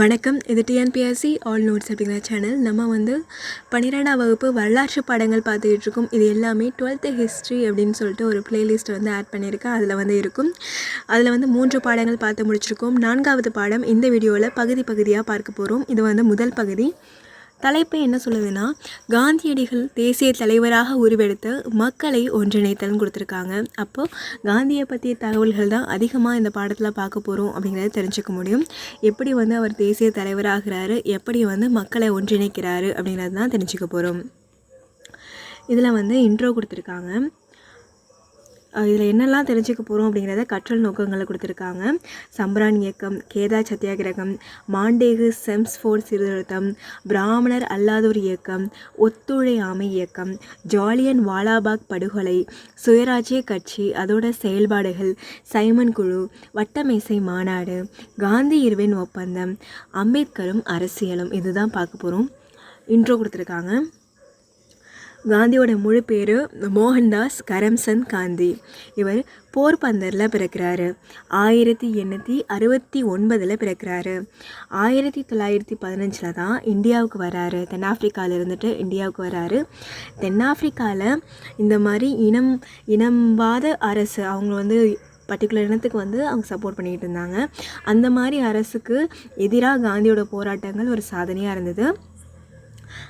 வணக்கம். இது TNPSC all notes அப்படிங்கிற சேனல் நம்ம வந்து பன்னிரெண்டாம் வகுப்பு வரலாற்று பாடங்கள் பார்த்துக்கிட்டு இருக்கோம். இது எல்லாமே டுவெல்த்து ஹிஸ்ட்ரி அப்படின்னு சொல்லிட்டு ஒரு பிளேலிஸ்ட் வந்து ஆட் பண்ணியிருக்கேன். அதில் வந்து இருக்கும். அதில் வந்து மூன்று பாடங்கள் பார்த்து முடிச்சிருக்கோம். நான்காவது பாடம் இந்த வீடியோவில் பகுதி பகுதியாக பார்க்க போகிறோம் இது வந்து முதல் பகுதி. தலைப்பு என்ன சொல்லுதுன்னா காந்தியடிகள் தேசிய தலைவராக உருவெடுத்து மக்களை ஒன்றிணைத்தல்னு கொடுத்துருக்காங்க. அப்போது காந்தியை பற்றிய தகவல்கள் தான் அதிகமாக இந்த பாடத்தில் பார்க்க போகிறோம் அப்படிங்கிறத தெரிஞ்சுக்க முடியும். எப்படி வந்து அவர் தேசிய தலைவராகிறாரு எப்படி வந்து மக்களை ஒன்றிணைக்கிறாரு அப்படிங்கிறது தான் தெரிஞ்சுக்க போகிறோம் இதில் வந்து இன்ட்ரோ கொடுத்துருக்காங்க. இதில் என்னெல்லாம் தெரிஞ்சுக்க போகிறோம் அப்படிங்கிறத கற்றல் நோக்கங்களை கொடுத்துருக்காங்க. சம்பரான் இயக்கம் கேதா சத்தியாகிரகம் மாண்டேகு செம்ஸ்ஃபோர்ட் சீர்திருத்தம் பிராமணர் அல்லாதோர் இயக்கம் ஒத்துழையாமை இயக்கம் ஜாலியன் வாலாபாக் படுகொலை சுயராஜ்ய கட்சி அதோட செயல்பாடுகள் சைமன் குழு வட்டமேசை மாநாடு காந்தி இருவின் ஒப்பந்தம் அம்பேத்கரும் அரசியலும் இதுதான் பார்க்க போகிறோம் இன்ட்ரோ கொடுத்துருக்காங்க. காந்தியோட முழு பேர் மோகன்தாஸ் கரம்சந்த் காந்தி. இவர் போர்பந்தரில் பிறக்கிறாரு. ஆயிரத்தி எண்ணூற்றி அறுபத்தி ஒன்பதில் பிறக்கிறாரு. ஆயிரத்தி தொள்ளாயிரத்தி பதினஞ்சில் தான் இந்தியாவுக்கு வராரு. தென்னாப்பிரிக்காவில் இருந்துட்டு இந்தியாவுக்கு வராரு. தென்னாப்பிரிக்காவில் இந்த மாதிரி இனம் இனம்வாத அரசு அவங்க வந்து பர்டிகுலர் இனத்துக்கு வந்து அவங்க சப்போர்ட் பண்ணிக்கிட்டு இருந்தாங்க. அந்த மாதிரி அரசுக்கு எதிராக காந்தியோட போராட்டங்கள் ஒரு சாதனையாக இருந்தது.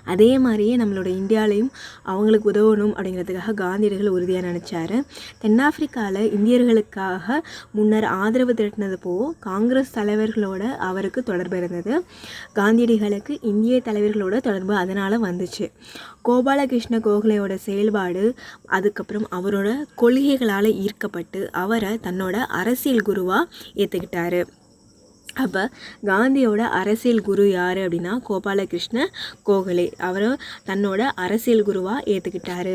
அதே மாதிரியே நம்மளோட இந்தியாவிலையும் அவங்களுக்கு உதவணும் அப்படிங்கிறதுக்காக காந்தியடிகள் உறுதியாக நினச்சாரு. தென்னாப்பிரிக்காவில் இந்தியர்களுக்காக முன்னர் ஆதரவு திரட்டினது போ காங்கிரஸ் தலைவர்களோட அவருக்கு தொடர்பு இருந்தது. காந்தியடிகளுக்கு இந்திய தலைவர்களோட தொடர்பு அதனால் வந்துச்சு. கோபாலகிருஷ்ண கோகலையோட செயல்பாடு அதுக்கப்புறம் அவரோட கொள்கைகளால் ஈர்க்கப்பட்டு அவரை தன்னோட அரசியல் குருவாக ஏற்றுக்கிட்டாரு அப்போ காந்தியோட அரசியல் குரு யார் அப்படின்னா கோபாலகிருஷ்ண கோகலே. அவர் தன்னோட அரசியல் குருவாக ஏற்றுக்கிட்டாரு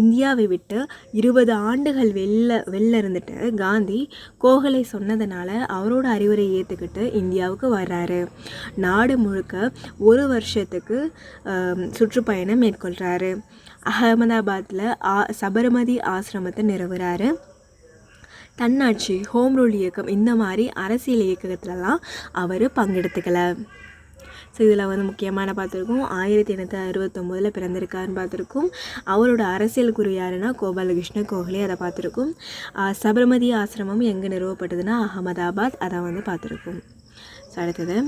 இந்தியாவை விட்டு இருபது ஆண்டுகள் வெளில வெளில இருந்துட்டு காந்தி கோகலை சொன்னதுனால அவரோட அறிவுரை ஏற்றுக்கிட்டு இந்தியாவுக்கு வர்றாரு. நாடு முழுக்க ஒரு வருஷத்துக்கு சுற்றுப்பயணம் மேற்கொள்கிறாரு அகமதாபாத்தில் ஆ சபர்மதி ஆசிரமத்தை நிறுவுறாரு. தன்னாட்சி ஹோம் ரூல் இயக்கம் இந்த மாதிரி அரசியல் இயக்கத்துலலாம் அவர் பங்கெடுத்துக்கல. ஸோ இதில் வந்து முக்கியமான பார்த்துருக்கோம். ஆயிரத்தி எண்ணூற்றி அறுபத்தொம்போதில் பிறந்திருக்காருன்னு பார்த்துருக்கோம். அவரோட அரசியல் குரு யாருன்னா கோபாலகிருஷ்ண கோகலே அதை பார்த்துருக்கோம். சபர்மதி ஆசிரமம் எங்கே நிறுவப்பட்டதுன்னா அகமதாபாத் அதை வந்து பார்த்துருக்கோம். ஸோ அடுத்தது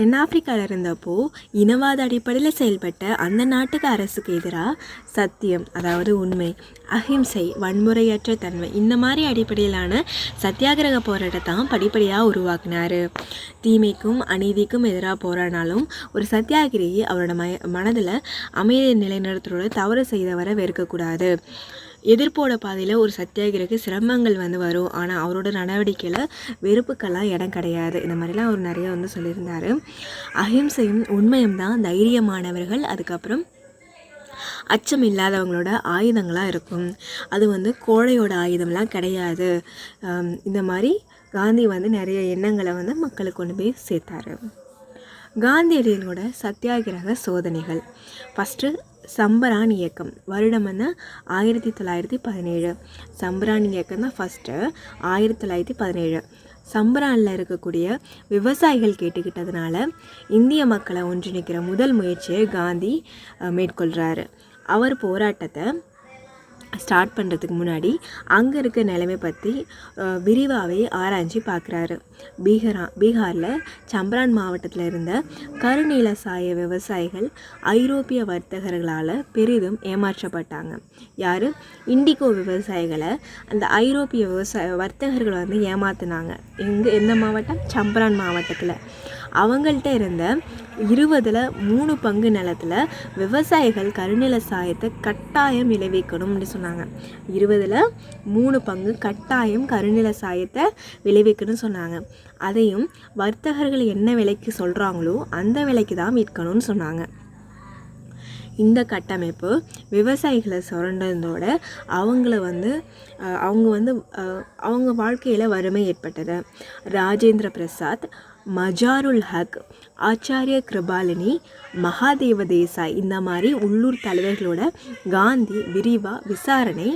தென்னாப்பிரிக்காவில் இருந்தப்போ இனவாத அடிப்படையில் செயல்பட்ட அந்த நாட்டுக்கு அரசுக்கு எதிராக சத்தியம் அதாவது உண்மை அஹிம்சை வன்முறையற்ற தன்மை இந்த மாதிரி அடிப்படையிலான சத்தியாகிரக போராட்டத்தை தான் படிப்படியாக உருவாக்கினார். தீமைக்கும் அநீதிக்கும் எதிராக போராடினாலும் ஒரு சத்தியாகிரியை அவரோட ம மனதில் அமைதி நிலைநிறுத்தோட தவறு செய்தவரை வெறுக்கக்கூடாது. எதிர்ப்போட பாதையில் ஒரு சத்தியாகிரக சிரமங்கள் வந்து வரும். ஆனால் அவரோட நடவடிக்கையில் வெறுப்புக்கெல்லாம் இடம் கிடையாது. இந்த மாதிரிலாம் அவர் நிறைய வந்து சொல்லியிருந்தார். அஹிம்சையும் உண்மையும் தான் தைரியமானவர்கள். அதுக்கப்புறம் அச்சம் இல்லாதவங்களோட ஆயுதங்களாக இருக்கும். அது வந்து கோழையோட ஆயுதம்லாம் கிடையாது. இந்த மாதிரி காந்தி வந்து நிறைய எண்ணங்களை வந்து மக்களுக்கு கொண்டு போய் சேர்த்தாரு. காந்தியடிகளோட சத்தியாகிரக சோதனைகள். ஃபஸ்ட்டு சம்பரான் இயக்கம். வருடம் என்ன? ஆயிரத்தி தொள்ளாயிரத்தி பதினேழு. சம்பரான் இயக்கம் தான் ஃபஸ்ட்டு ஆயிரத்தி தொள்ளாயிரத்தி பதினேழு. சம்பரானில் இருக்கக்கூடிய விவசாயிகள் கேட்டுக்கிட்டதுனால இந்திய மக்களை ஒன்றிணைக்கிற முதல் முயற்சியை காந்தி மேற்கொள்கிறாரு அவர் போராட்டத்தை ஸ்டார்ட் பண்ணுறதுக்கு முன்னாடி அங்கே இருக்க நிலைமை பற்றி விரிவாகவே ஆராய்ச்சி பார்க்குறாரு பீகாரா பீகாரில் சம்பரான் மாவட்டத்தில் இருந்த கருநீல சாய விவசாயிகள் ஐரோப்பிய வர்த்தகர்களால் பெரிதும் ஏமாற்றப்பட்டாங்க. யார்? இண்டிகோ விவசாயிகளை அந்த ஐரோப்பிய விவசாய வர்த்தகர்கள் வந்து ஏமாத்தினாங்க. எங்கே எந்த மாவட்டம்? சம்பரான் மாவட்டத்தில். அவங்கள்ட்ட இருந்த இருபதில் மூணு பங்கு நிலத்தில் விவசாயிகள் கருநில சாயத்தை கட்டாயம் விளைவிக்கணும்னு சொன்னாங்க. இருபதில் மூணு பங்கு கட்டாயம் கருநில சாயத்தை விளைவிக்கணும்னு சொன்னாங்க. அதையும் வர்த்தகர்கள் என்ன விலைக்கு சொல்கிறாங்களோ அந்த விலைக்கு தான் விற்கணும்னு சொன்னாங்க. இந்த கட்டமைப்பு விவசாயிகளை சுரண்டதோட அவங்கள வந்து அவங்க வந்து அவங்க வாழ்க்கையில் வறுமை ஏற்பட்டது. ராஜேந்திர பிரசாத் மஜாருல் ஹக் ஆச்சாரிய கிருபாலினி மகாதேவ தேசாய் இந்த மாதிரி உள்ளூர் தலைவர்களோட காந்தி விரிவாக விசாரணை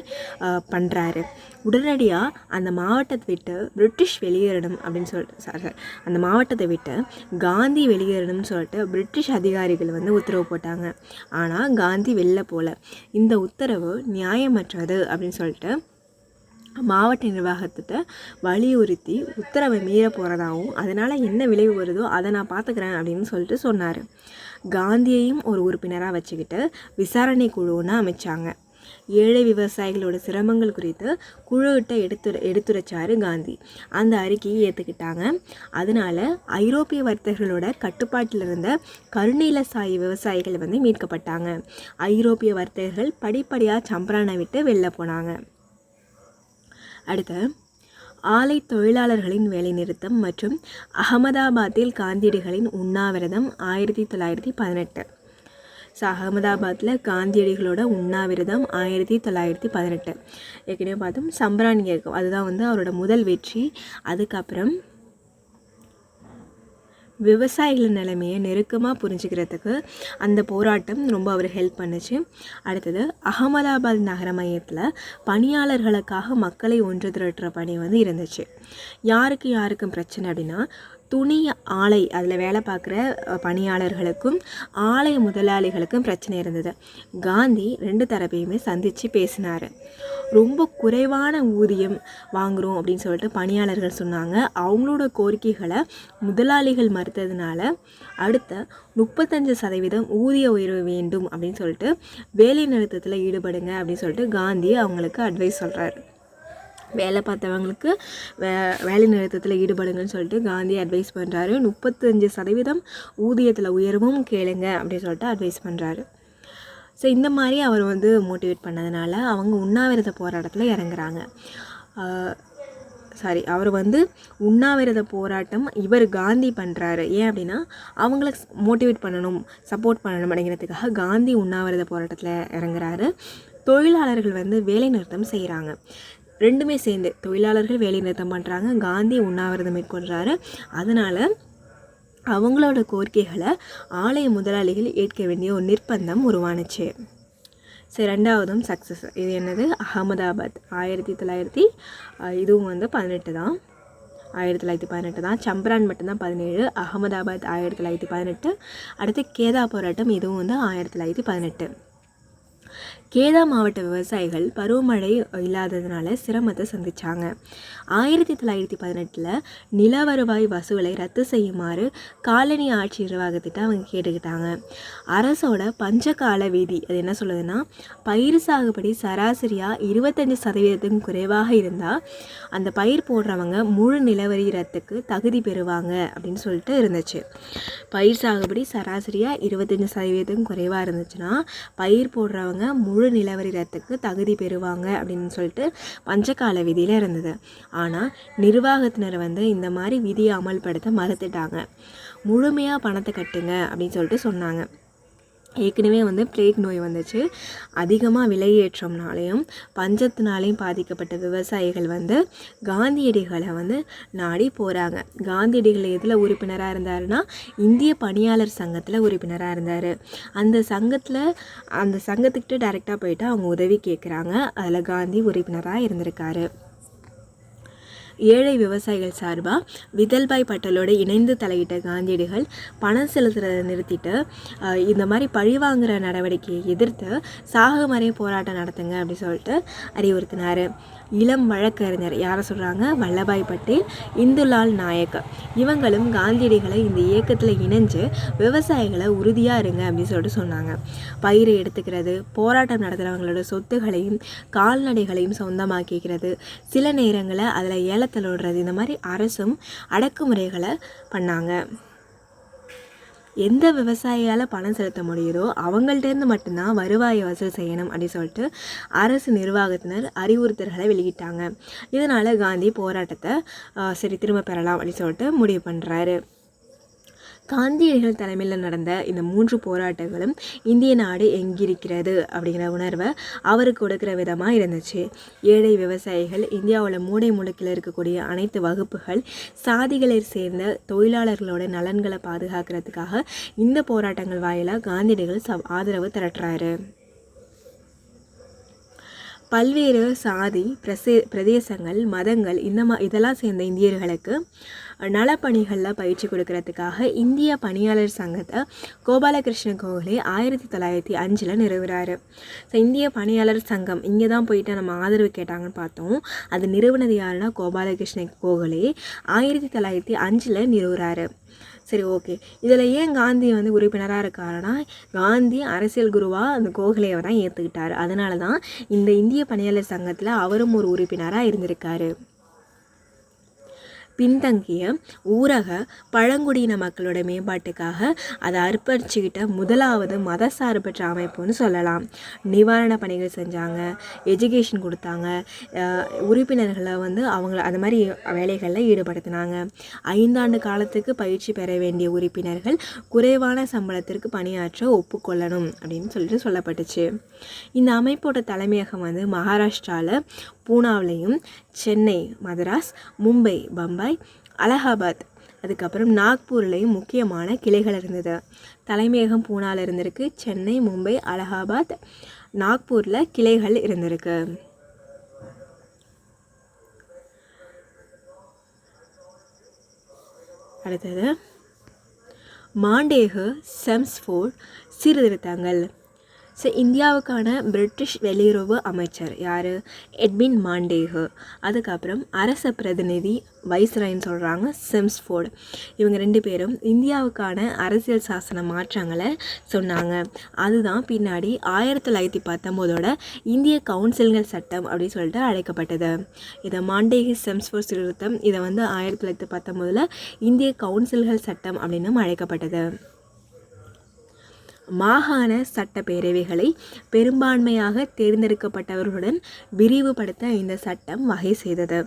பண்ணுறாரு உடனடியாக அந்த மாவட்டத்தை விட்டு பிரிட்டிஷ் வெளியேறணும் அப்படின்னு சொல்லிட்டு சார் சார் அந்த மாவட்டத்தை விட்டு காந்தி வெளியேறணும்னு சொல்லிட்டு பிரிட்டிஷ் அதிகாரிகள் வந்து உத்தரவு போட்டாங்க. ஆனால் காந்தி வெளில போகல இந்த உத்தரவு நியாயமற்றது அப்படின்னு சொல்லிட்டு மாவட்ட நிர்வாகத்திட்ட வலியுறுத்தி உத்தரவை மீற போகிறதாகவும் அதனால் என்ன விளைவு வருதோ அதை நான் பார்த்துக்கிறேன் அப்படின்னு சொல்லிட்டு சொன்னார். காந்தியையும் ஒரு உறுப்பினராக வச்சுக்கிட்டு விசாரணை குழுன்னு அமைச்சாங்க. ஏழை விவசாயிகளோட சிரமங்கள் குறித்து குழுவிட்ட எடுத்து எடுத்துரைச்சாரு காந்தி. அந்த அறிக்கையை ஏற்றுக்கிட்டாங்க அதனால ஐரோப்பிய வர்த்தகர்களோட கட்டுப்பாட்டில் இருந்த கருநீல சாய் விவசாயிகள் வந்து மீட்கப்பட்டாங்க. ஐரோப்பிய வர்த்தகர்கள் படிப்படியாக சம்பரானை விட்டு வெளில போனாங்க. அடுத்து ஆலை தொழிலாளர்களின் வேலைநிறுத்தம் மற்றும் அகமதாபாத்தில் காந்தியடிகளின் உண்ணாவிரதம் ஆயிரத்தி தொள்ளாயிரத்தி பதினெட்டு. ஸோ அகமதாபாத்தில் காந்தியடிகளோட உண்ணாவிரதம் ஆயிரத்தி தொள்ளாயிரத்தி பதினெட்டு. ஏற்கனவே பார்த்தோம் சம்பரான் இயக்கம் அதுதான் வந்து அவரோட முதல் வெற்றி. அதுக்கப்புறம் விவசாயிகள் நிலைமையை நெருக்கமாக புரிஞ்சுக்கிறதுக்கு அந்த போராட்டம் ரொம்ப அவர் ஹெல்ப் பண்ணுச்சு. அடுத்தது அகமதாபாத் நகர மையத்தில் பணியாளர்களுக்காக மக்களை ஒன்று திரட்டுற பணி வந்து இருந்துச்சு. யாருக்கு யாருக்கும் பிரச்சனை அப்படின்னா துணி ஆலை அதில் வேலை பார்க்குற பணியாளர்களுக்கும் ஆலை முதலாளிகளுக்கும் பிரச்சனை இருந்தது. காந்தி ரெண்டு தரப்பையுமே சந்தித்து பேசினார். ரொம்ப குறைவான ஊதியம் வாங்குகிறோம் அப்படின்னு சொல்லிட்டு பணியாளர்கள் சொன்னாங்க. அவங்களோட கோரிக்கைகளை முதலாளிகள் மறுத்ததுனால அடுத்த முப்பத்தஞ்சு சதவீதம் ஊதிய உயர்வு வேண்டும் அப்படின்னு சொல்லிட்டு வேலை நிறுத்தத்தில் ஈடுபடுங்க அப்படின்னு சொல்லிட்டு காந்தி அவங்களுக்கு அட்வைஸ் சொல்கிறாரு வேலை பார்த்தவங்களுக்கு வே வேலை நிறுத்தத்தில் ஈடுபடுங்கன்னு சொல்லிட்டு காந்தி அட்வைஸ் பண்ணுறாரு முப்பத்தஞ்சு சதவீதம் ஊதியத்தில் உயர்வும் கேளுங்க அப்படின்னு சொல்லிட்டு அட்வைஸ் பண்ணுறாரு ஸோ இந்த மாதிரி அவர் வந்து மோட்டிவேட் பண்ணதுனால அவங்க உண்ணாவிரத போராட்டத்தில் இறங்குறாங்க. சாரி அவர் வந்து உண்ணாவிரத போராட்டம் இவர் காந்தி பண்ணுறாரு ஏன் அப்படின்னா அவங்கள மோட்டிவேட் பண்ணணும் சப்போர்ட் பண்ணணும் அப்படிங்கிறதுக்காக காந்தி உண்ணாவிரத போராட்டத்தில் இறங்குறாரு. தொழிலாளர்கள் வந்து வேலை நிறுத்தம் செய்கிறாங்க ரெண்டுமே சேர்ந்து தொழிலாளர்கள் வேலை நிறுத்தம் பண்ணுறாங்க காந்தி உண்ணாவிரதம் மேற்கொள்கிறாரு அதனால் அவங்களோட கோரிக்கைகளை ஆலய முதலாளிகள் ஏற்க வேண்டிய ஒரு நிர்பந்தம் உருவானுச்சு. சரி ரெண்டாவதும் சக்ஸஸ் இது என்னது? அகமதாபாத். ஆயிரத்தி தொள்ளாயிரத்தி இதுவும் வந்து பதினெட்டு தான். ஆயிரத்தி தொள்ளாயிரத்தி பதினெட்டு தான். சம்பரான் மட்டும்தான் பதினேழு. அகமதாபாத் ஆயிரத்தி தொள்ளாயிரத்தி பதினெட்டு. அடுத்து கேதா போராட்டம் இதுவும் வந்து ஆயிரத்தி தொள்ளாயிரத்தி பதினெட்டு. கேதா மாவட்ட விவசாயிகள் பருவமழை இல்லாததுனால சிரமத்தை சந்தித்தாங்க ஆயிரத்தி தொள்ளாயிரத்தி பதினெட்டில் நில வருவாய் வசூலை ரத்து செய்யுமாறு காலனி ஆட்சி நிர்வாகத்திட்ட அவங்க கேட்டுக்கிட்டாங்க. அரசோட பஞ்சகால விதி அது என்ன சொல்லுதுன்னா பயிர் சாகுபடி சராசரியாக இருபத்தஞ்சி சதவீதத்துக்கும் குறைவாக இருந்தால் அந்த பயிர் போடுறவங்க முழு நிலவரி ரத்துக்கு தகுதி பெறுவாங்க அப்படின்னு சொல்லிட்டு இருந்துச்சு. பயிர் சாகுபடி சராசரியாக இருபத்தஞ்சி சதவீதத்துக்கும் குறைவாக இருந்துச்சுன்னா பயிர் போடுறவங்க முழு முழு நிலவரிடத்துக்கு தகுதி பெறுவாங்க அப்படின்னு சொல்லிட்டு பஞ்சகால விதியில் இருந்தது. ஆனால் நிர்வாகத்தினர் வந்து இந்த மாதிரி விதியை அமல்படுத்த மறுத்துட்டாங்க. முழுமையாக பணத்தை கட்டுங்க அப்படின்னு சொல்லிட்டு சொன்னாங்க. ஏற்கனவே வந்து பிளேக் நோய் வந்துச்சு. அதிகமாக விலையேற்றம்னாலையும் பஞ்சத்தினாலையும் பாதிக்கப்பட்ட விவசாயிகள் வந்து காந்தியடிகளை வந்து நாடி போகிறாங்க காந்தியடிகள் எதில் உறுப்பினராக இருந்தாருன்னா இந்திய பணியாளர் சங்கத்தில் உறுப்பினராக இருந்தார். அந்த சங்கத்தில் அந்த சங்கத்துக்கிட்ட டைரெக்டாக போயிட்டு அவங்க உதவி கேட்குறாங்க அதில் காந்தி உறுப்பினராக இருந்திருக்காரு. ஏழை விவசாயிகள் சார்பாக விதல்பாய் பட்டலோடு இணைந்து தலையிட்ட காந்தியடிகள் பணம் செலுத்துறதை நிறுத்திட்டு இந்த மாதிரி பழி வாங்குகிற நடவடிக்கையை எதிர்த்து சாகுமறை போராட்டம் நடத்துங்க அப்படின்னு சொல்லிட்டு அறிவுறுத்தினார். இளம் வழக்கறிஞர் யாரை சொல்கிறாங்க வல்லபாய் பட்டேல் இந்துலால் நாயக் இவங்களும் காந்தியடிகளை இந்த இயக்கத்தில் இணைஞ்சு விவசாயிகளை உறுதியாக இருங்க அப்படின்னு சொல்லிட்டு சொன்னாங்க. பயிரை எடுத்துக்கிறது போராட்டம் நடத்துகிறவங்களோட சொத்துகளையும் கால்நடைகளையும் சொந்தமாக்கிக்கிறது. சில நேரங்களில் அதில் ஏலத்தில் விடுறது இந்த மாதிரி அரசும் அடக்குமுறைகளை பண்ணாங்க. எந்த விவசாயியால் பணம் செலுத்த முடியுதோ அவங்கள்ட்டேருந்து மட்டும்தான் வருவாயை வசூல் செய்யணும் அப்படின்னு சொல்லிட்டு அரசு நிர்வாகத்தினர் அறிவுறுத்தல்களை வெளியிட்டாங்க. இதனால் காந்தி போராட்டத்தை சரி திரும்ப பெறலாம் அப்படின்னு சொல்லிட்டு முடிவு பண்ணுறாரு காந்தியடிகள் தலைமையில் நடந்த இந்த மூன்று போராட்டங்களும் இந்திய நாடு எங்கிருக்கிறது அப்படிங்கிற உணர்வை அவருக்கு கொடுக்குற விதமாக இருந்துச்சு. ஏழை விவசாயிகள் இந்தியாவில் மூடை முடுக்கில் இருக்கக்கூடிய அனைத்து வகுப்புகள் சாதிகளை சேர்ந்த தொழிலாளர்களோட நலன்களை பாதுகாக்கிறதுக்காக இந்த போராட்டங்கள் வாயிலாக காந்தியடிகள் ச ஆதரவு திரட்டுறாரு. பல்வேறு சாதி பிரசே பிரதேசங்கள் மதங்கள் இந்த மா இதெல்லாம் சேர்ந்த இந்தியர்களுக்கு நலப்பணிகளில் பயிற்சி கொடுக்கறதுக்காக இந்திய பணியாளர் சங்கத்தை கோபாலகிருஷ்ண கோகலே ஆயிரத்தி தொள்ளாயிரத்தி அஞ்சில் நிறுவுறாரு. ஸோ இந்திய பணியாளர் சங்கம் இங்கே தான் போயிட்டு நம்ம ஆதரவு கேட்டாங்கன்னு பார்த்தோம். அது நிறுவனது யாருன்னா கோபாலகிருஷ்ண கோகலே ஆயிரத்தி தொள்ளாயிரத்தி அஞ்சில் நிறுவுறாரு. சரி ஓகே. இதில் ஏன் காந்தி வந்து உறுப்பினராக இருக்காருன்னா காந்தி அரசியல் குருவாக அந்த கோகலேவை தான் ஏற்றுக்கிட்டார் அதனால தான் இந்த இந்திய பணியாளர் சங்கத்தில் அவரும் ஒரு உறுப்பினராக இருந்திருக்காரு. பின்தங்கிய ஊரக பழங்குடியின மக்களோட மேம்பாட்டுக்காக அதை அர்ப்பணிச்சுக்கிட்ட முதலாவது மதசார்பற்ற அமைப்புன்னு சொல்லலாம். நிவாரண பணிகள் செஞ்சாங்க எஜுகேஷன் கொடுத்தாங்க உறுப்பினர்களை வந்து அவங்கள அந்த மாதிரி வேலைகளில் ஈடுபடுத்தினாங்க. ஐந்தாண்டு காலத்துக்கு பயிற்சி பெற வேண்டிய உறுப்பினர்கள் குறைவான சம்பளத்திற்கு பணியாற்ற ஒப்புக்கொள்ளணும் அப்படின்னு சொல்லிட்டு சொல்லப்பட்டுச்சு. இந்த அமைப்போட தலைமையகம் வந்து மகாராஷ்டிராவில் பூனாவிலையும் சென்னை மதராஸ் மும்பை பம்பாய் அலகாபாத் அதுக்கப்புறம் நாக்பூர்லேயும் முக்கியமான கிளைகள் இருந்தது. தலைமையகம் பூனாவில் இருந்திருக்கு சென்னை மும்பை அலகாபாத் நாக்பூரில் கிளைகள் இருந்திருக்கு. அடுத்தது மாண்டேகு செம்ஸ்ஃபோர்ட் சீர்திருத்தங்கள். ஸோ இந்தியாவுக்கான பிரிட்டிஷ் வெளியுறவு அமைச்சர் யார் எட்வின் மாண்டேகு அதுக்கப்புறம் அரச பிரதிநிதி வைஸ்ராயின்னு சொல்கிறாங்க செம்ஸ்ஃபோர்டு இவங்க ரெண்டு பேரும் இந்தியாவுக்கான அரசியல் சாசன மாற்றங்களை சொன்னாங்க அதுதான் பின்னாடி ஆயிரத்தி தொள்ளாயிரத்தி பத்தொம்போதோட இந்திய கவுன்சில்கள் சட்டம் அப்படின்னு சொல்லிட்டு அழைக்கப்பட்டது இதை மாண்டேகி செம்ஸ்ஃபோர்ட் திருத்தம் இதை வந்து ஆயிரத்தி தொள்ளாயிரத்தி பத்தொம்போதில் இந்திய கவுன்சில்கள் சட்டம் அப்படின்னும் அழைக்கப்பட்டது மாகாண சட்டப்பேரவைகளை பெரும்பான்மையாக தேர்ந்தெடுக்கப்பட்டவர்களுடன் விரிவுபடுத்த இந்த சட்டம் வகை செய்தது.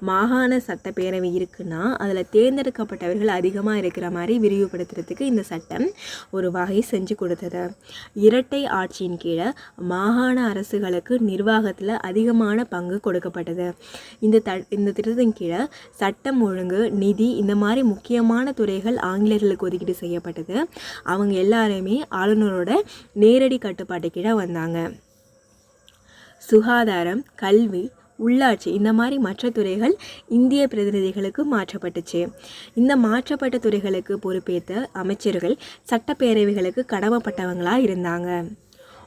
மாகாண சட்டப்பேரவை இருக்குன்னா அதில் தேர்ந்தெடுக்கப்பட்டவர்கள் அதிகமாக இருக்கிற மாதிரி விரிவுபடுத்துறதுக்கு இந்த சட்டம் ஒரு வகை செஞ்சு கொடுத்தது. இரட்டை ஆட்சியின் கீழே மாகாண அரசுகளுக்கு நிர்வாகத்தில் அதிகமான பங்கு கொடுக்கப்பட்டது. இந்த த இந்த திட்டத்தின் கீழே சட்டம் ஒழுங்கு நிதி இந்த மாதிரி முக்கியமான துறைகள் ஆங்கிலேயர்களுக்கு ஒதுக்கீடு செய்யப்பட்டது. அவங்க எல்லாருமே ஆளுநரோட நேரடி கட்டுப்பாட்டு கீழே வந்தாங்க. சுகாதாரம் கல்வி உள்ளாட்சி இந்த மாதிரி மற்ற துறைகள் இந்திய பிரதிநிதிகளுக்கு மாற்றப்பட்டுச்சு. இந்த மாற்றப்பட்ட துறைகளுக்கு பொறுப்பேற்ற அமைச்சர்கள் சட்டப்பேரவைகளுக்கு கடமைப்பட்டவங்களாக இருந்தாங்க.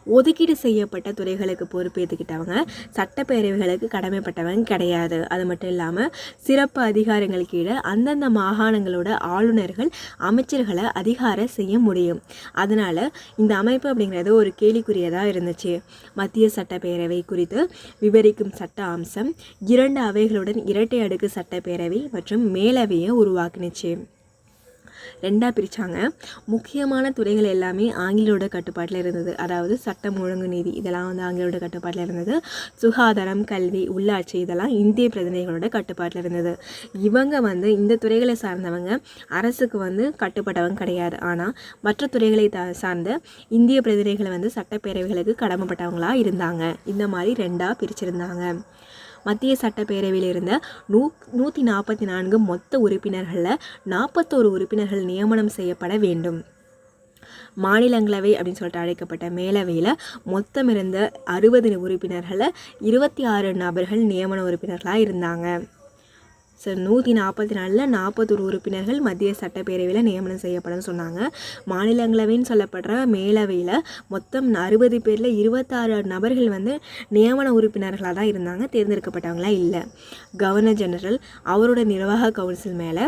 ஒதுக்கீடு செய்யப்பட்ட துறைகளுக்கு பொறுப்பேற்றுக்கிட்டவங்க சட்டப்பேரவைகளுக்கு கடமைப்பட்டவங்க கிடையாது. அது மட்டும் இல்லாமல் சிறப்பு அதிகாரங்கள் கீழே அந்தந்த மாகாணங்களோட ஆளுநர்கள் அமைச்சர்களை அதிகாரம் செய்ய முடியும். அதனால் இந்த அமைப்பு அப்படிங்கிறது ஒரு கேலிக்குரியதாக இருந்துச்சு. மத்திய சட்டப்பேரவை குறித்து விவரிக்கும் சட்ட அம்சம் இரண்டு அவைகளுடன் இரட்டை அடுக்கு சட்டப்பேரவை மற்றும் மேலவையை உருவாக்குனுச்சு. ரெண்டாக பிரித்தாங்க முக்கியமான துறைகள் எல்லாமே ஆங்கிலோட கட்டுப்பாட்டில் இருந்தது. அதாவது சட்டம் ஒழுங்கு நீதி இதெல்லாம் வந்து ஆங்கிலோட கட்டுப்பாட்டில் இருந்தது. சுகாதாரம் கல்வி உள்ளாட்சி இதெல்லாம் இந்திய பிரதிநிதிகளோட கட்டுப்பாட்டில் இருந்தது. இவங்க வந்து இந்த துறைகளை சார்ந்தவங்க. அரசுக்கு வந்து கட்டுப்பட்டவங்க கிடையாது. ஆனால் மற்ற துறைகளை த சார்ந்த இந்திய பிரதிநிதிகளை வந்து சட்டப்பேரவைகளுக்கு கடமைப்பட்டவங்களாக இருந்தாங்க. இந்த மாதிரி ரெண்டாக பிரிச்சிருந்தாங்க. மத்திய சட்டப்பேரவையில் இருந்த நூ நூற்றி நாற்பத்தி நான்கு மொத்த உறுப்பினர்களில் நாற்பத்தோரு உறுப்பினர்கள் நியமனம் செய்யப்பட வேண்டும். மாநிலங்களவை அப்படின்னு சொல்லிட்டு அழைக்கப்பட்ட மேலவையில் மொத்தம் இருந்த அறுபது உறுப்பினர்களில் இருபத்தி ஆறு நபர்கள் நியமன உறுப்பினர்களாக இருந்தாங்க. ஸோ நூற்றி நாற்பத்தி நாலில் நாற்பத்தொரு உறுப்பினர்கள் மத்திய சட்டப்பேரவையில் நியமனம் செய்யப்படும் சொன்னாங்க. மாநிலங்களவைன்னு சொல்லப்படுற மேலவையில் மொத்தம் அறுபது பேரில் இருபத்தாறு நபர்கள் வந்து நியமன உறுப்பினர்களாக தான் இருந்தாங்க. தேர்ந்தெடுக்கப்பட்டவங்களாம் இல்லை. கவர்னர் ஜெனரல் அவரோட நிர்வாக கவுன்சில் மேலே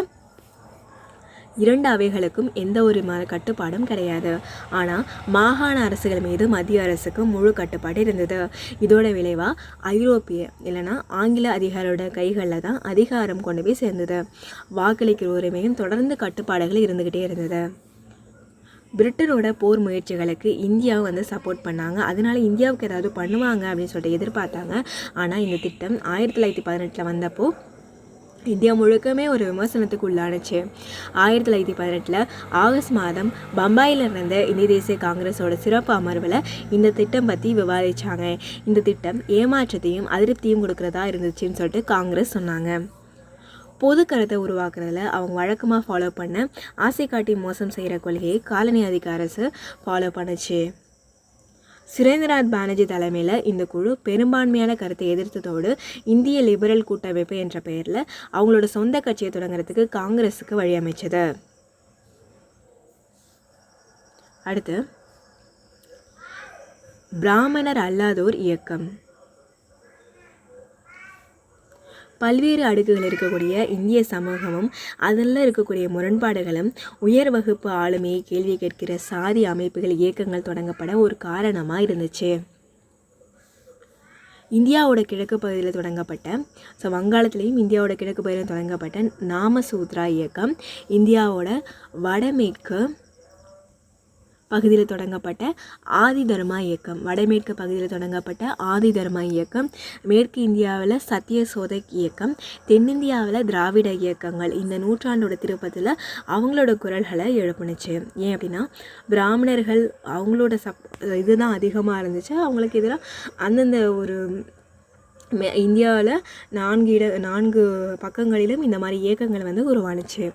இரண்டு அவைகளுக்கும் எந்த ஒரு ம கட்டுப்பாடும் கிடையாது. ஆனால் மாகாண அரசுகள் மீது மத்திய அரசுக்கு முழு கட்டுப்பாடு இருந்தது. இதோட விளைவாக ஐரோப்பிய இல்லைனா ஆங்கில அதிகாரியோட கைகளில் தான் அதிகாரம் கொண்டு போய் சேர்ந்தது. வாக்களிக்கிற உரிமையும் தொடர்ந்து கட்டுப்பாடுகள் இருந்துக்கிட்டே இருந்தது. பிரிட்டனோட போர் முயற்சிகளுக்கு இந்தியா வந்து சப்போர்ட் பண்ணாங்க. அதனால இந்தியாவுக்கு ஏதாவது பண்ணுவாங்க அப்படின்னு சொல்லிட்டு எதிர்பார்த்தாங்க. ஆனால் இந்த திட்டம் ஆயிரத்தி தொள்ளாயிரத்தி பதினெட்டில் வந்தப்போ இந்தியா முழுக்கமே ஒரு விமர்சனத்துக்கு உள்ளானுச்சு. ஆயிரத்தி தொள்ளாயிரத்தி பதினெட்டில் ஆகஸ்ட் மாதம் பம்பாயில் இருந்த இந்திய தேசிய காங்கிரஸோட சிறப்பு அமர்வில் இந்த திட்டம் பற்றி விவாதித்தாங்க இந்த திட்டம் ஏமாற்றத்தையும் அதிருப்தியும் கொடுக்குறதா இருந்துச்சுன்னு சொல்லிட்டு காங்கிரஸ் சொன்னாங்க. பொது கருத்தை உருவாக்குறதுல அவங்க வழக்கமாக ஃபாலோ பண்ண ஆசை காட்டி மோசம் செய்கிற கொள்கையை காலனி அதிக அரசு ஃபாலோ பண்ணுச்சு. சுரேந்திரநாத் பானர்ஜி தலைமையில் இந்த குழு பெரும்பான்மையான கருத்தை எதிர்த்ததோடு இந்திய லிபரல் கூட்டமைப்பு என்ற பெயரில் அவங்களோட சொந்த கட்சியை தொடங்குறதுக்கு காங்கிரஸுக்கு வழியமைச்சது அடுத்து பிராமணர் அல்லாதோர் இயக்கம். பல்வேறு அடுக்குகள் இருக்கக்கூடிய இந்திய சமூகமும் அதில் இருக்கக்கூடிய முரண்பாடுகளும் உயர் வகுப்பு ஆளுமையை கேள்வி கேட்கிற சாதி அமைப்புகள் இயக்கங்கள் தொடங்கப்பட ஒரு காரணமாக இருந்துச்சு. இந்தியாவோட கிழக்கு பகுதியில் தொடங்கப்பட்ட ஸோ வங்காளத்துலேயும் இந்தியாவோட கிழக்கு பகுதியில் தொடங்கப்பட்ட நாமசூத்ரா இயக்கம் இந்தியாவோட வடமேற்கு பகுதியில் தொடங்கப்பட்ட ஆதி தர்மா இயக்கம் வடமேற்கு பகுதியில் தொடங்கப்பட்ட ஆதி தர்மா இயக்கம் மேற்கு இந்தியாவில் சத்திய சோதக் இயக்கம் தென்னிந்தியாவில் திராவிட இயக்கங்கள் இந்த நூற்றாண்டோட திருப்பத்தில் அவங்களோட குரல்களை எழுப்புனுச்சு. ஏன் அப்படின்னா பிராமணர்கள் அவங்களோட சப் இதுதான் அதிகமாக இருந்துச்சு. அவங்களுக்கு எதிராக அந்தந்த ஒரு இந்தியாவில் நான்கு இட நான்கு பக்கங்களிலும் இந்த மாதிரி இயக்கங்கள் வந்து உருவானுச்சு.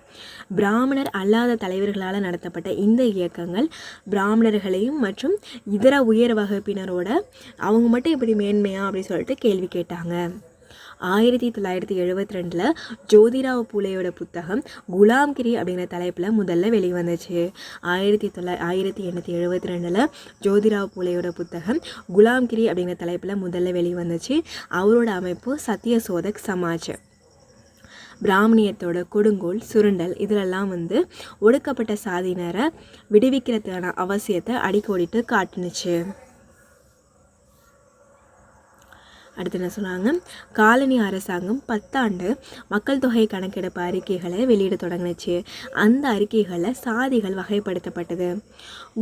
பிராமணர் அல்லாத தலைவர்களால் நடத்தப்பட்ட இந்த இயக்கங்கள் பிராமணர்களையும் மற்றும் இதர உயர் வகுப்பினரோட அவங்க மட்டும் எப்படி மேன்மையா அப்படின்னு சொல்லிட்டு கேள்வி கேட்டாங்க. ஆயிரத்தி தொள்ளாயிரத்தி எழுபத்தி ரெண்டில் ஜோதிராவ் பூலேயோட புத்தகம் குலாம்கிரி அப்படிங்கிற தலைப்பில் முதல்ல வெளிவந்துச்சு. ஆயிரத்தி தொள்ளா ஆயிரத்தி எண்ணூற்றி எழுபத்தி ரெண்டில் ஜோதிராவ் பூலேயோட புத்தகம் குலாம்கிரி அப்படிங்கிற தலைப்பில் முதல்ல வெளிவந்துச்சு. அவரோட அமைப்பு சத்திய சோதக் சமாஜ். பிராமணியத்தோட கொடுங்கோல் சுருண்டல் இதிலெல்லாம் வந்து ஒடுக்கப்பட்ட சாதியினரை விடுவிக்கிறதுக்கான அவசியத்தை அடிக்கோடிட்டு காட்டுனுச்சு. அடுத்து என்ன சொன்னாங்க? காலனி அரசாங்கம் பத்தாண்டு மக்கள் தொகை கணக்கெடுப்பு அறிக்கைகளை வெளியிட தொடங்கினுச்சு அந்த அறிக்கைகளில் சாதிகள் வகைப்படுத்தப்பட்டது.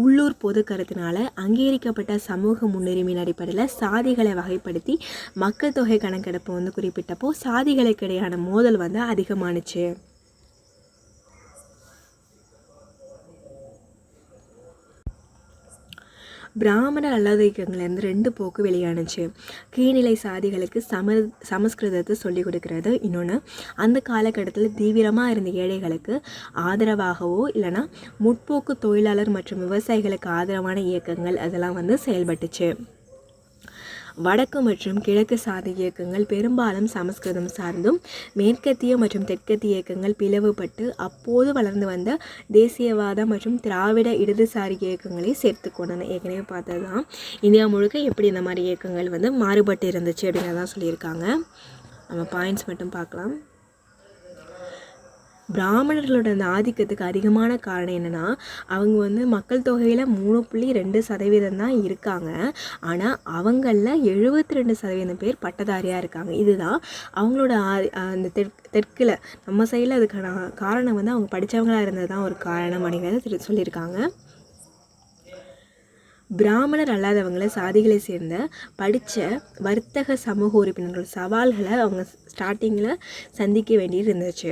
உள்ளூர் பொது கருத்தினால அங்கீகரிக்கப்பட்ட சமூக முன்னுரிமையின் அடிப்படையில் சாதிகளை வகைப்படுத்தி மக்கள் தொகை கணக்கெடுப்பு வந்து குறிப்பிட்டப்போ சாதிகளுக்கு இடையான மோதல் வந்து அதிகமானுச்சு. பிராமணர் அல்லாத இயக்கங்கள்லேருந்து ரெண்டு போக்கு வெளியானுச்சு. கீழ்நிலை சாதிகளுக்கு சம சமஸ்கிருதத்தை சொல்லிக் கொடுக்கறது. இன்னொன்று அந்த காலகட்டத்தில் தீவிரமாக இருந்த ஏழைகளுக்கு ஆதரவாகவோ இல்லைனா முற்போக்கு தொழிலாளர் மற்றும் விவசாயிகளுக்கு ஆதரவான இயக்கங்கள் அதெல்லாம் வந்து செயல்பட்டுச்சு. வடக்கு மற்றும் கிழக்கு சாதி இயக்கங்கள் பெரும்பாலும் சமஸ்கிருதம் சார்ந்தும் மேற்கத்திய மற்றும் தெற்கத்திய இயக்கங்கள் பிளவுபட்டு அப்போது வளர்ந்து வந்த தேசியவாத மற்றும் திராவிட இடதுசாரி இயக்கங்களை சேர்த்து கொண்டன. ஏற்கனவே பார்த்தது தான் இந்தியா முழுக்க எப்படி இந்த மாதிரி இயக்கங்கள் வந்து மாறுபட்டு இருந்துச்சு அப்படிங்கிறதான் சொல்லியிருக்காங்க. நம்ம பாயிண்ட்ஸ் மட்டும் பார்க்கலாம். பிராமணர்களோட அந்த ஆதிக்கத்துக்கு அதிகமான காரணம் என்னென்னா அவங்க வந்து மக்கள் தொகையில் மூணு புள்ளி ரெண்டு சதவீதம் தான் இருக்காங்க. ஆனால் அவங்களில் எழுபத்தி ரெண்டு சதவீதம் பேர் பட்டதாரியாக இருக்காங்க. இதுதான் அவங்களோட அந்த தெற்கு தெற்கில் நம்ம சைடில் அதுக்கான காரணம் வந்து அவங்க படித்தவங்களாக இருந்தது தான் ஒரு காரணம் அப்படிங்கிறத சொல்லியிருக்காங்க. பிராமணர் அல்லாதவங்களை சாதிகளை சேர்ந்த படித்த வர்த்தக சமூக உறுப்பினர்கள் சவால்களை அவங்க ஸ்டார்டிங்கில் சந்திக்க வேண்டியது இருந்துச்சு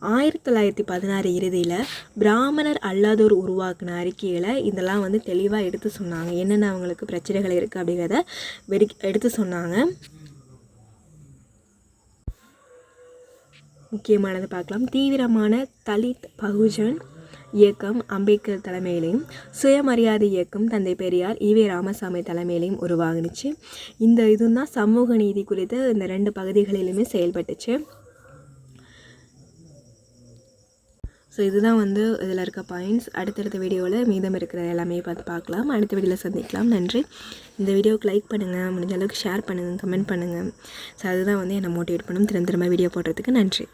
ஆயிரத்தி தொள்ளாயிரத்தி பதினாறு இறுதியில் பிராமணர் அல்லாதோர் உருவாக்கின அறிக்கையில் இதெல்லாம் வந்து தெளிவாக எடுத்து சொன்னாங்க. என்னென்ன அவங்களுக்கு பிரச்சனைகள் இருக்குது அப்படிங்கிறத வெடி எடுத்து சொன்னாங்க. முக்கியமானது பார்க்கலாம். தீவிரமான தலித் பகுஜன் இயக்கம் அம்பேத்கர் தலைமையிலையும் சுயமரியாதை இயக்கம் தந்தை பெரியார் ஈவே ராமசாமி தலைமையிலையும் உருவாகுனுச்சு. இந்த இதுதான் சமூக நீதி குறித்து இந்த ரெண்டு பகுதிகளிலுமே செயல்பட்டுச்சு. ஸோ இதுதான் வந்து இதில் இருக்க பாயிண்ட்ஸ் அடுத்தடுத்த வீடியோவில் மீதம் இருக்கிற எல்லாமே பார்த்து பார்க்கலாம். அடுத்த வீடியோவில் சந்திக்கலாம். நன்றி. இந்த வீடியோவுக்கு லைக் பண்ணுங்கள் முடிஞ்ச அளவுக்கு ஷேர் பண்ணுங்கள் கமெண்ட் பண்ணுங்கள் ஸோ அதுதான் வந்து என்னை மோட்டிவேட் பண்ணும். திரும்ப திரும்ப வீடியோ போடுறதுக்கு நன்றி.